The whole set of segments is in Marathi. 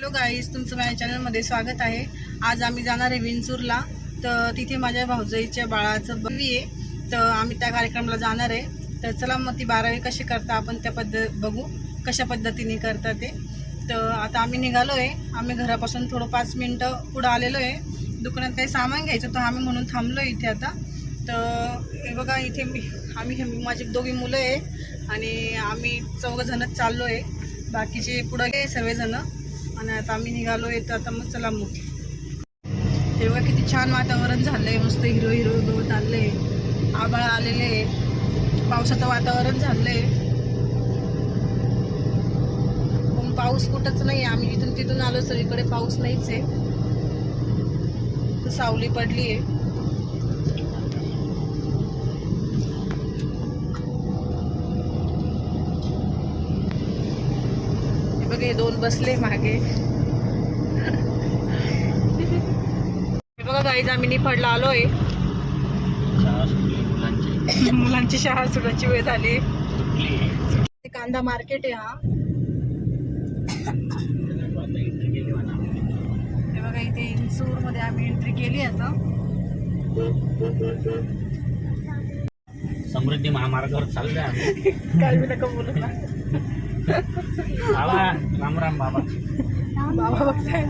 हॅलो गाईज तुमचं माझ्या चॅनलमध्ये स्वागत आहे. आज आम्ही जाणार आहे विंचूरला. तर तिथे माझ्या भाऊजाईच्या बाळाचं बवी आहे. तर आम्ही त्या कार्यक्रमाला जाणार आहे. तर चला मग ती बारावी कशी करता आपण त्या पद्धत बघू कशा पद्धतीने करता ते. तर आता आम्ही निघालो आहे आम्ही घरापासून थोडं पाच मिनटं पुढं आलेलो आहे. दुकानात काही सामान घ्यायचं तर आम्ही म्हणून थांबलो इथे आता. तर हे बघा इथे मी आम्ही माझी दोघी मुलं आहे आणि आम्ही चौघं जणच चाललो आहे बाकीचे पुढं गे सर्वजणं. आणि आता आम्ही निघालो आहे तर आता मग चला मग. तेव्हा किती छान वातावरण झालंय मस्त हिरो हिरो गवत आले आभाळ आलेले पावसाचं वातावरण झालंय. पण पाऊस कुठंच नाही आम्ही जिथून तिथून आलो सगळीकडे पाऊस नाहीच आहे. सावली पडली आहे बघ हे दोन बसले मागे. हे बघा गाईज आम्ही निफाडला आलोय. मुलांची शाळा सुटायची वेळ झाली. कांदा मार्केट आहे हा. हे बघा इथे इंसूरमध्ये आम्ही एंट्री केली आता. समृद्धी महामार्गावर चाललोय आम्ही. काय बी नका बोलू. ना बाबा राम राम बाबा. बाबा बघताय.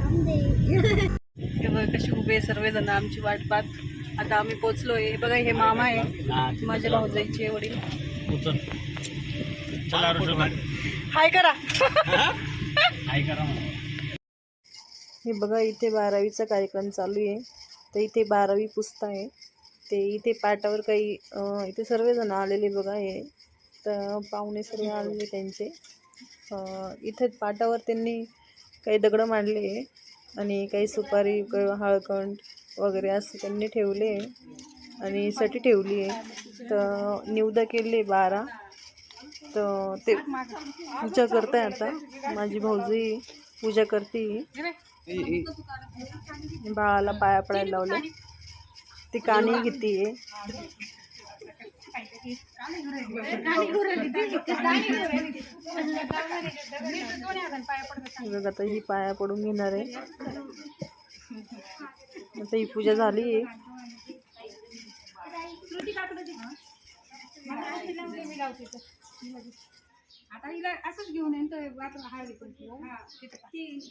हे बघा कशी उभे आहे सर्वजण आमची वाट पाहत. आता आम्ही पोचलोय हे बघा हे मामा आहे. हा, माझ्या भाऊजाईचे वडील. हाय करा. काय करा. हे बघा इथे बारावीचा कार्यक्रम चालू आहे. तर इथे बारावी पुसत आहे. ते इथे पाटावर काही इथे सर्वजण आलेले बघा हे. तर पाहुणे सर्व आलेले त्यांचे. इथेच इथे पाटावर त्यांनी काही दगडं मांडले आणि काही सुपारी किंवा हळकंड वगैरे असं त्यांनी ठेवले आणि सटी ठेवली. आहे तर निवदा केले बारा. तर ते पूजा करताय आता. माझी भाऊजी पूजा करते. बाळाला पाया पडायला लावले. ती काणी घेते ही पाया पडून घेणार आहे. आता ही पूजा झाली.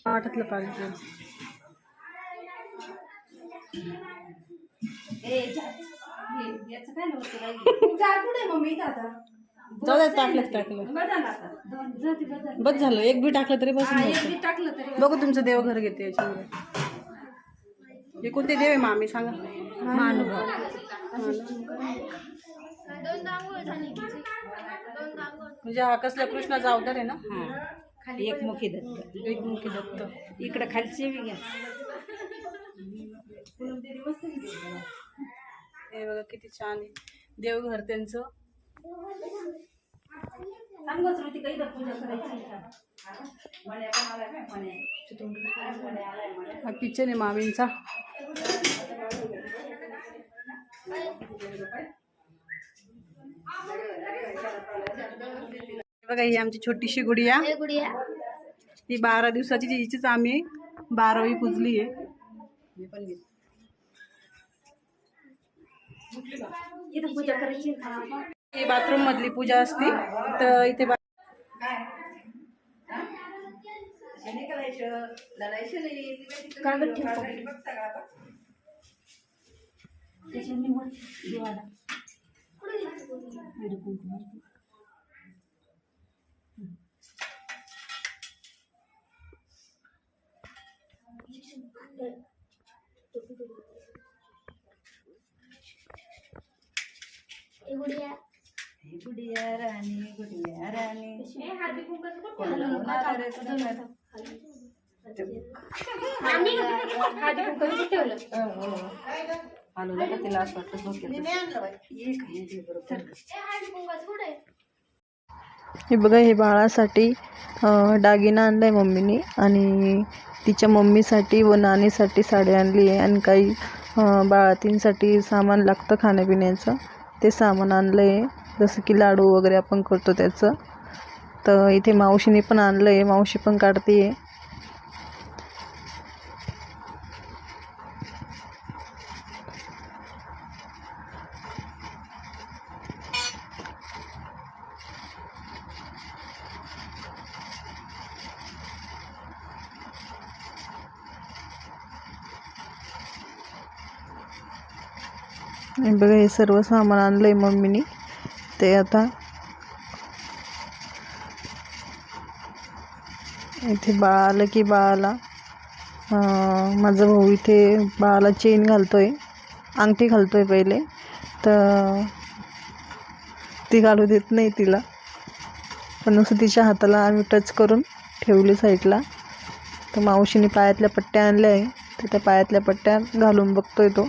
वाटतलं पाहिजे जाऊ द्या टाकलं टाकलं. बस झालं एक बी टाकलं तरी बस बघू तुमचं देवघर घेते याच्यामध्ये हे कोणते देव आहे मामी? सांगा. म्हणजे हा कसला कृष्णाचा अवतार आहे ना? एकमुखी दत्त. एकमुखी दत्त. इकडे खालची बी घ्या. हे बघा किती छान आहे. देवघर त्यांचं. पण हा किचन आहे मामींचा बघा ही आमची छोटीशी गुडिया. ती बारा दिवसाची हिचीच आम्ही बारावी पुजली आहे. इथं पूजा करायची ही बाथरूम मधली पूजा असते. तर इथे कागद त्याच्याने मग दिवाला गुडिया. राणी गुडिया राणी. आलो ना का तिला असं वाटतं. हे बघा हे बाळासाठी दागिना आणलाय मम्मीने आणि तिच्या मम्मीसाठी व नानीसाठी साडी आणली आहे आणि काही बाळातींसाठी सामान लागतं खाण्यापिण्याचं. ते सामान आणलं आहे जसं की लाडू वगैरे आपण करतो त्याचं. तर इथे मावशीने पण आणलं आहे मावशी पण काढते आहे बघा हे सर्व सामान आणलं आहे मम्मीनी. ते आता इथे बाळ आलं की बाळाला माझा भाऊ इथे बाळाला चेन घालतोय अंगठी घालतोय पहिले. तर ती घालू देत नाही तिला. पण नुसतं तिच्या हाताला आम्ही टच करून ठेवली साईडला तर मावशीने पायातल्या पट्ट्या आणल्या आहे. तर त्या पायातल्या पट्ट्या घालून बघतोय तो.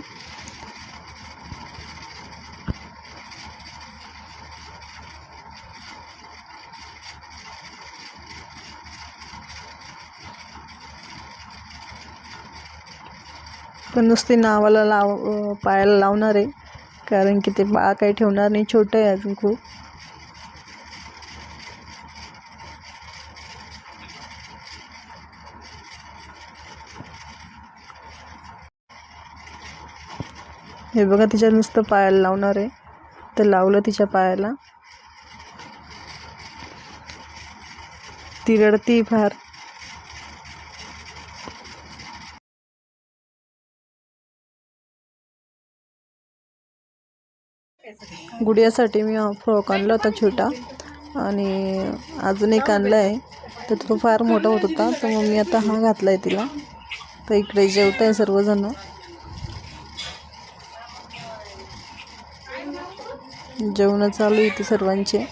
पण नुसते नावाला लाव पायाला लावणार आहे. कारण की ते बाळ काही ठेवणार नाही. छोटं आहे अजून खूप. हे बघा तिच्या नुसतं पायाला लावणार आहे. तर लावलं तिच्या पायाला. ती रडती फार. गुडियासाठी मी फ्रॉक आणला होता छोटा. आणि अजून एक आणला आहे तर तो फार मोठा होत होता. तर मग मी आता हा घातला आहे तिला. तर इकडे जेवत आहे सर्वजण. जेवणं चालू आहे इथे सर्वांचे.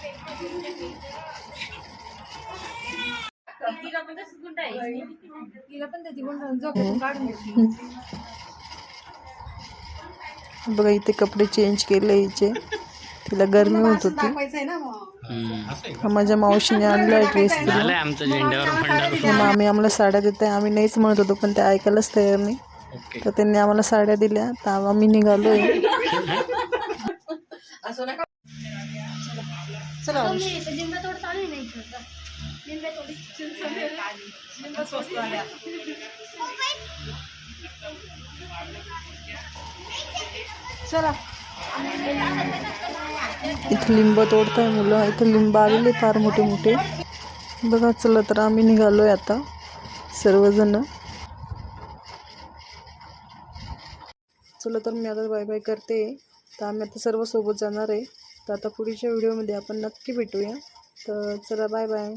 बघा इथे कपडे चेंज केले हिचे. तिला गरमी होत होती. हा माझ्या मावशीने आणलाय ड्रेस तिला. झेंड्यावर मग आम्ही आम्हाला साड्या देत आहे आम्ही नाहीच म्हणत होतो पण ते ऐकायलाच तयार नाही. ओके. तर त्यांनी आम्हाला साड्या दिल्या. तर आम्ही निघालोय. चला. चला. इथे लिंब तोडताय मुलं. इथे लिंब आलेले फार मोठे मोठे. बघा चला तर आम्ही निघालोय आता सर्वजण. चला तर मी आता बाय बाय करते. तर आम्ही आता सर्व सोबत जाणार आहे. तर आता पुढच्या व्हिडिओमध्ये आपण नक्की भेटूया. तर चला बाय बाय.